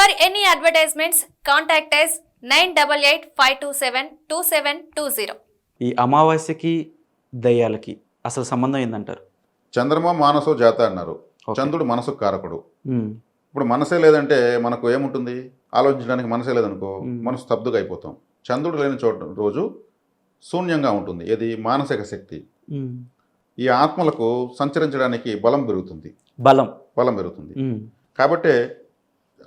For any advertisements, contact us 9885272720. ఈ అమావాస్యకి దయ్యాలకి అసలు సంబంధం ఏందంటారు? చంద్రమ మానసో జాత అన్నారు. చంద్రుడు మనసు కారకుడు. ఇప్పుడు మనసే లేదంటే మనకు ఏముంటుంది? ఆలోచించడానికి మనసే లేదనుకో మ్మ్. మనం స్తబ్దుగా అయిపోతాం. చంద్రుడు లేని చోట రోజు శూన్యంగా ఉంటుంది. ఇది మానసిక శక్తి. ఈ ఆత్మలకు సంచరించడానికి బలం పెరుగుతుంది. బలం. బలం పెరుగుతుంది. కాబట్టి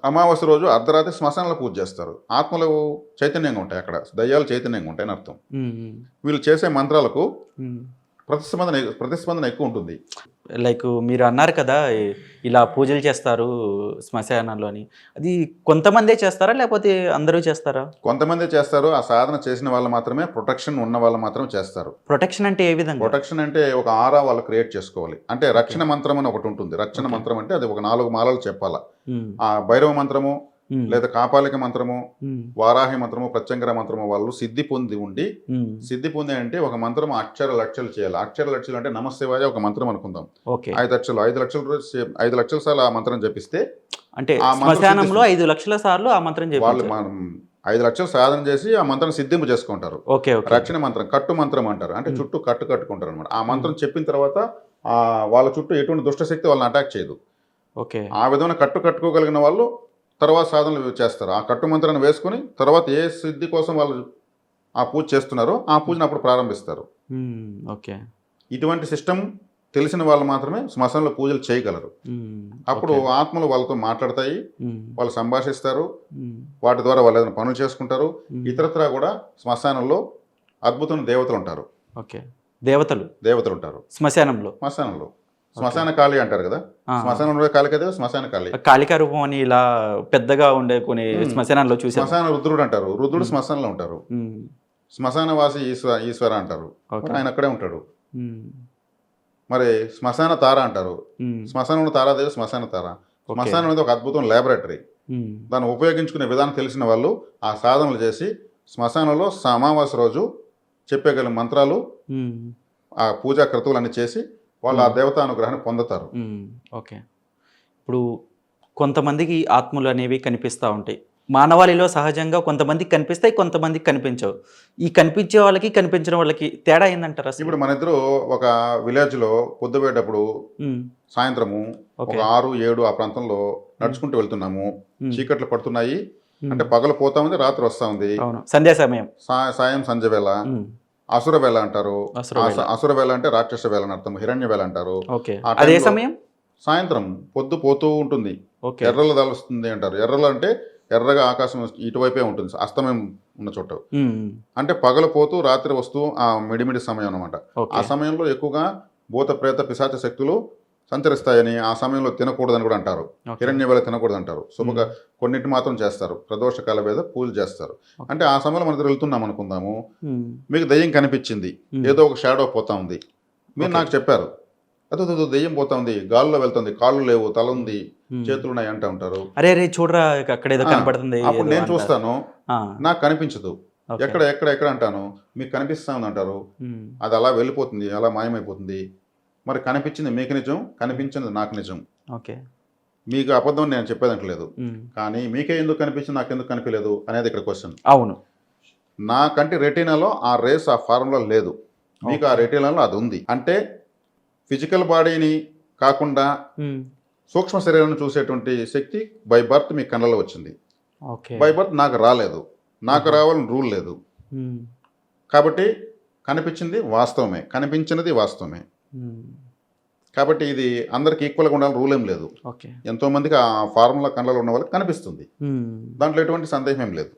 అమావాస్య రోజు అర్ధరాత్రి శ్మశానంలో పూజ చేస్తారు. ఆత్మలు చైతన్యంగా ఉంటాయి అక్కడ. దయ్యాలు చైతన్యంగా ఉంటాయి అని అర్థం. వీళ్ళు చేసే మంత్రాలకు. ప్రతిస్పందన ప్రతిస్పందన ఎక్కువ ఉంటుంది. లైక్ మీరు అన్నారు కదా ఇలా పూజలు చేస్తారు శ్మశానంలో అని. అది కొంతమందే చేస్తారా లేకపోతే అందరూ చేస్తారా? కొంతమంది చేస్తారు. ఆ సాధన చేసిన వాళ్ళు మాత్రమే ప్రొటెక్షన్ ఉన్న వాళ్ళు మాత్రమే చేస్తారు. ప్రొటెక్షన్ అంటే ఏ విధంగా? ప్రొటెక్షన్ అంటే ఒక ఆరా వాళ్ళు క్రియేట్ చేసుకోవాలి. అంటే రక్షణ మంత్రం అని ఒకటి ఉంటుంది. రక్షణ. మంత్రం అంటే అది ఒక నాలుగు మాలలు చెప్పాలా. ఆ భైరవ మంత్రము లేదా కాపాలిక మంత్రము వారాహి మంత్రము ప్రత్యంకర మంత్రము వాళ్ళు సిద్ధి పొంది ఉండి సిద్ధి పొంది అంటే ఒక మంత్రం అక్షర లక్షలు చేయాలి. అక్షర లక్షలు అంటే నమశివాయ ఒక మంత్రం అనుకుందాం. ఐదు లక్షలు ఐదు లక్షలు ఐదు లక్షల సార్లు ఆ మంత్రం జపిస్తే అంటే ఆ. ఐదు లక్షల సార్లు ఆ మంత్రం వాళ్ళు మనం ఐదు లక్షలు సాధన చేసి ఆ మంత్రం సిద్ధింపు చేసుకుంటారు. ఓకే రక్షణ మంత్రం కట్టు మంత్రం అంటారు. అంటే. చుట్టూ కట్టు కట్టుకుంటారు అనమాట ఆ మంత్రం చెప్పిన తర్వాత ఆ వాళ్ళ చుట్టూ ఎటువంటి దుష్టశక్తి వాళ్ళని అటాక్ చేయదు. ఓకే. ఆ విధమైన కట్టు కట్టుకోగలిగిన వాళ్ళు తర్వాత సాధనలు చేస్తారు. ఆ కట్టు మంత్రాన్ని వేసుకుని తర్వాత ఏ సిద్ధి కోసం వాళ్ళు ఆ పూజ చేస్తున్నారో ఆ పూజను అప్పుడు ప్రారంభిస్తారు. ఓకే ఇటువంటి సిస్టమ్ తెలిసిన వాళ్ళు మాత్రమే శ్మశానంలో పూజలు చేయగలరు. ఉమ్, అప్పుడు. ఆత్మలు వాళ్ళతో మాట్లాడతాయి. ఉమ్, వాళ్ళు సంభాషిస్తారు. వాటి ద్వారా వాళ్ళు ఏదైనా పనులు చేసుకుంటారు. ఇతరత్రా కూడా శ్మశానంలో అద్భుతమైన దేవతలు ఉంటారు. ఓకే దేవతలు? దేవతలు ఉంటారు. శ్మశానంలో? శ్మశానంలో. శ్మశాన కాళి అంటారు కదా. శ్మశానంలో కాళి కదా? శ్మశాన కాళి కాళికా రూపం అని ఇలా పెద్దగా ఉండే కొన్ని. శ్మశానాల్లో చూసాను శ్మశాన రుద్రుడు అంటారు. రుద్రుడు. శ్మశానంలో ఉంటారు. శ్మశానవాసి ఈశ్వర ఈశ్వర అంటారు. ఆయన అక్కడే ఉంటాడు. మరి శ్మశాన తార అంటారు. శ్మశానంలో తారాదేవి శ్మశాన తార. శ్మశానం అనేది ఒక అద్భుతం ల్యాబొరేటరీ ఉమ్, దాన్ని ఉపయోగించుకునే విధానం తెలిసిన వాళ్ళు ఆ సాధనలు చేసి శ్మశానంలో స- అమావాస్య రోజు చెప్పగలిగిన మంత్రాలు ఆ పూజా క్రతువులన్నీ చేసి వాళ్ళు ఆ మ్మ్. దేవతా అనుగ్రహాన్ని పొందుతారు. ఓకే. ఇప్పుడు కొంతమందికి ఆత్మలు అనేవి కనిపిస్తూ ఉంటాయి. మానవాళిలో సహజంగా కొంతమందికి కనిపిస్తాయి కొంతమందికి కనిపించవు. ఈ కనిపించే వాళ్ళకి కనిపించిన వాళ్ళకి తేడా ఏందంటారు ఇప్పుడు మన ఇద్దరు ఒక విలేజ్లో పొద్దుపోయేటప్పుడు సాయంత్రము ఒక ఆరు ఏడు ఆ ప్రాంతంలో నడుచుకుంటూ వెళ్తున్నాము. చీకట్లు పడుతున్నాయి. అంటే పగలు పోతా ఉంది రాత్రి వస్తా ఉంది. అవును. సంధ్యా సమయం. సాయం సంజ వేళ అసుర వేళ అంటారు. అసుర వేళ. అంటే రాక్షస వేళ అని అర్థం. హిరణ్య వేళ అంటారు. అదే సమయం? సాయంత్రం పొద్దు పోతూ ఉంటుంది. ఎర్రలు దలుస్తుంది అంటారు. ఎర్రలు అంటే ఎర్రగా ఆకాశం ఇటువైపే ఉంటుంది. అస్తమయం ఉన్న చోట. అంటే పగలు పోతూ రాత్రి వస్తూ ఆ మిడిమిడి సమయం అన్నమాట. ఆ సమయంలో ఎక్కువగా భూత ప్రేత పిశాచ శక్తులు సంచరిస్తాయని ఆ సమయంలో తినకూడదని కూడా అంటారు. హిరణ్య వేళ తినకూడదు అంటారు శుభగా కొన్నిటి మాత్రం చేస్తారు. ప్రదోషకాల మీద పూజ చేస్తారు. అంటే ఆ సమయంలో మన ఇద్దరు వెళ్తున్నాం అనుకుందాము. మీకు దెయ్యం కనిపించింది. ఏదో ఒక షాడో పోతా ఉంది. మీరు. నాకు చెప్పారు. అదో దెయ్యం పోతా ఉంది. గాల్లో వెళ్తుంది. కాళ్ళు లేవు తల ఉంది. చేతులు ఉన్నాయి అంటూ ఉంటారు. అరే రే చూడరా అక్కడ ఏదో ఆ, కనపడుతుంది. అప్పుడు నేను. చూస్తాను. నాకు కనిపించదు. ఎక్కడ ఎక్కడ ఎక్కడ అంటాను. మీకు కనిపిస్తా ఉంది అంటారు. అది అలా వెళ్ళిపోతుంది అలా మాయమైపోతుంది. మరి కనిపించింది మీకు నిజం కనిపించింది నాకు నిజం. ఓకే. మీకు అబద్ధం నేను చెప్పేదంటలేదు. కానీ మీకే ఎందుకు కనిపించింది నాకు ఎందుకు కనిపించలేదు అనేది ఇక్కడ క్వశ్చన్ అవును. నా కంటి రెటీనాలో ఆ రేస్ ఆ ఫార్ములా లేదు. మీకు ఆ. రెటీనాలో అది ఉంది. అంటే ఫిజికల్ బాడీని కాకుండా సూక్ష్మ శరీరాన్ని చూసేటువంటి శక్తి బై బర్త్ మీ కళ్ళలో వచ్చింది. బై బర్త్ నాకు రాలేదు. నాకు. రావాలని రూల్ లేదు. కాబట్టి కనిపించింది వాస్తవమే. కనిపించినది వాస్తవమే. కాబట్టి ఇది అందరికి ఈక్వల్గా ఉండాలని రూల్ ఏం లేదు. ఓకే. ఎంతో మందికి ఆ ఫార్ములా కళ్ళలో ఉన్న వాళ్ళకి కనిపిస్తుంది. దాంట్లో ఎటువంటి సందేహం ఏం లేదు